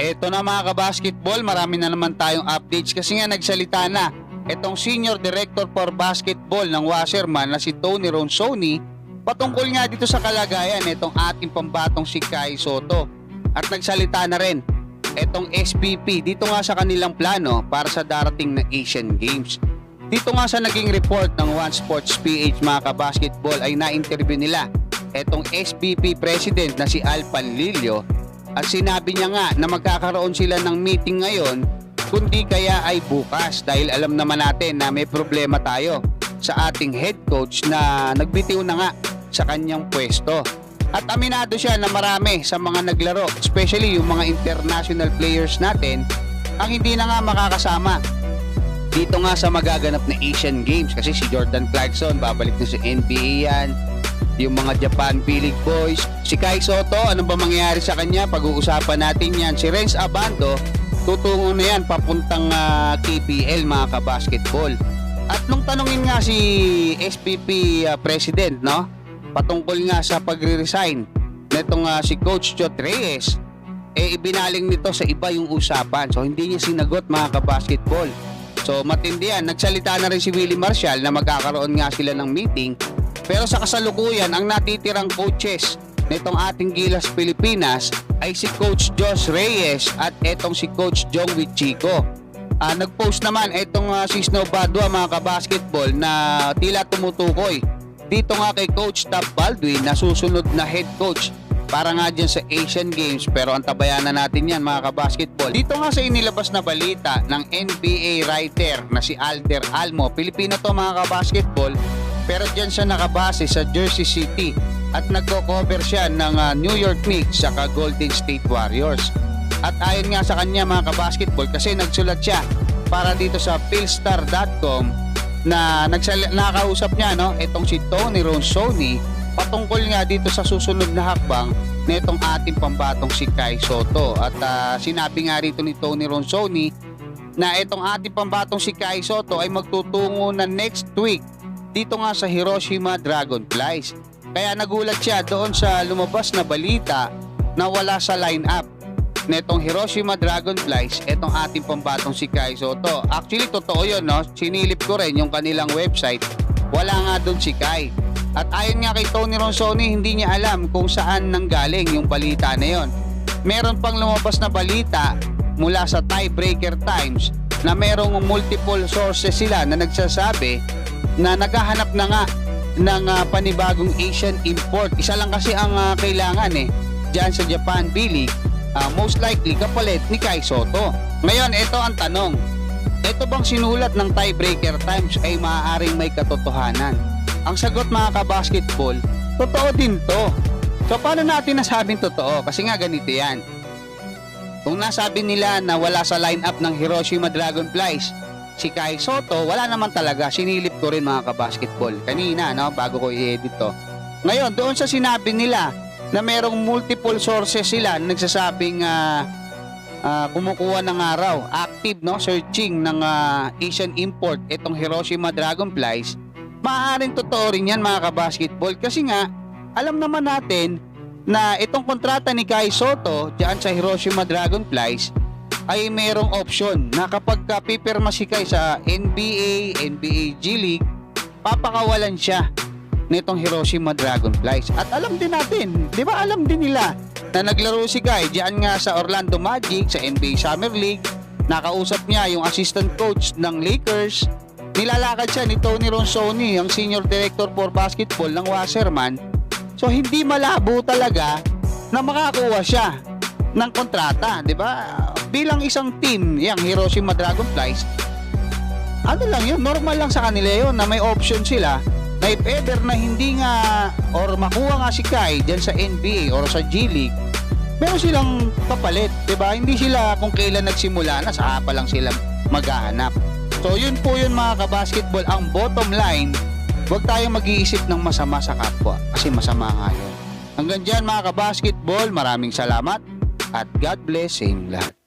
Eto na mga kabasketball, marami na naman tayong updates kasi nga nagsalita na itong Senior Director for Basketball ng Wasserman na si Tony Ronsoni patungkol nga dito sa kalagayan itong ating pambatong si Kai Soto. At nagsalita na rin itong SPP dito nga sa kanilang plano para sa darating na Asian Games. Dito nga sa naging report ng One Sports PH mga kabasketball ay na-interview nila itong SPP President na si Al Panlilio at sinabi niya nga na magkakaroon sila ng meeting ngayon kundi kaya ay bukas. Dahil alam naman natin na may problema tayo sa ating head coach na nagbitiw na nga sa kanyang pwesto. At aminado siya na marami sa mga naglaro, especially yung mga international players natin, ang hindi na nga makakasama. Dito nga sa magaganap na Asian Games kasi si Jordan Clarkson babalik na sa NBA yan yung mga Japan P-League boys. Si Kai Soto ano ba mangyayari sa kanya? Pag-uusapan natin yan. Si Renz Abando tutungo na yan papuntang ah, KPL mga kabasketball. At nung tanungin nga si SPP ah, President no? Patungkol nga sa pagre-resign netong ah, si Coach Jot Reyes eh ibinaling nito sa iba yung usapan. So hindi niya sinagot mga kabasketball. So matindi yan. Nagsalita na rin si Willie Marshall na magkakaroon nga sila ng meeting. Pero sa kasalukuyan, ang natitirang coaches nitong ating Gilas Pilipinas ay si Coach Josh Reyes at etong si Coach Jong Wichico. Ah, nag-post naman etong ah, si Snow Badwa mga kabasketball na tila tumutukoy dito nga kay Coach Tab Baldwin na susunod na head coach para nga dyan sa Asian Games pero ang tabayanan natin yan mga kabasketball. Dito nga sa inilabas na balita ng NBA writer na si Alder Almo, Pilipino to mga kabasketball pero dyan siya nakabase sa Jersey City at nagko-cover siya ng ah, New York Knicks saka Golden State Warriors. At ayon nga sa kanya mga kabasketball kasi nagsulat siya para dito sa philstar.com na nagsal- nakausap niya no itong si Tony Ronsoni patungkol nga dito sa susunod na hakbang nitong ating pambatong si Kai Soto at ah, sinabi nga rito ni Tony Ronsoni na itong ating pambatong si Kai Soto ay magtutungo na next week dito nga sa Hiroshima Dragonflies kaya nagulat siya doon sa lumabas na balita na wala sa lineup netong Hiroshima Dragonflies, etong ating pambatong si Kai Soto. Actually, totoo yun, no? Sinilip ko rin yung kanilang website. Wala nga doon si Kai. At ayon nga kay Tony Ronsoni, hindi niya alam kung saan nanggaling yung balita na yon. Meron pang lumabas na balita mula sa Tiebreaker Times na merong multiple sources sila na nagsasabi na naghahanap na nga ng ah, panibagong Asian import. Isa lang kasi ang ah, kailangan eh dyan sa Japan B-League ah, most likely kapalit ni Kai Soto. Ngayon, ito ang tanong. Ito bang sinulat ng tiebreaker times ay maaaring may katotohanan? Ang sagot mga kabasketball, totoo din to. So paano natin nasabing totoo? Kasi nga ganito yan. Kung nasabi nila na wala sa lineup ng Hiroshima Dragonflies, si Kai Soto, wala naman talaga. Sinilip ko rin mga kabasketball. Kanina, no, bago ko i-edit to. Ngayon, doon sa sinabi nila na merong multiple sources sila na nagsasabing ah, ah, kumukuha ng araw, active no, searching ng ah, Asian import itong Hiroshima Dragonflies, maaaring totoo rin yan mga kabasketball kasi nga, alam naman natin na itong kontrata ni Kai Soto diyan sa Hiroshima Dragonflies ay merong option na kapag ka pipirma si Kai sa NBA, NBA G League, papakawalan siya nitong Hiroshima Dragonflies. At alam din natin, di ba alam din nila na naglaro si Guy diyan nga sa Orlando Magic sa NBA Summer League. Nakausap niya yung assistant coach ng Lakers. Nilalakad siya ni Tony Ronsoni, ang senior director for basketball ng Wasserman. So hindi malabo talaga na makakuha siya ng kontrata, di ba? Bilang isang team, yung Hiroshima Dragonflies, ano lang yun, normal lang sa kanila yun na may option sila na if ever na hindi nga or makuha nga si Kai dyan sa NBA or sa G League, meron silang kapalit, ba? Hindi sila kung kailan nagsimula na saka pa lang sila maghahanap. So yun po yun mga kabasketball, ang bottom line, huwag tayong mag-iisip ng masama sa kapwa kasi masama nga yun. Hanggang dyan mga kabasketball, maraming salamat at God bless sa inyong lahat.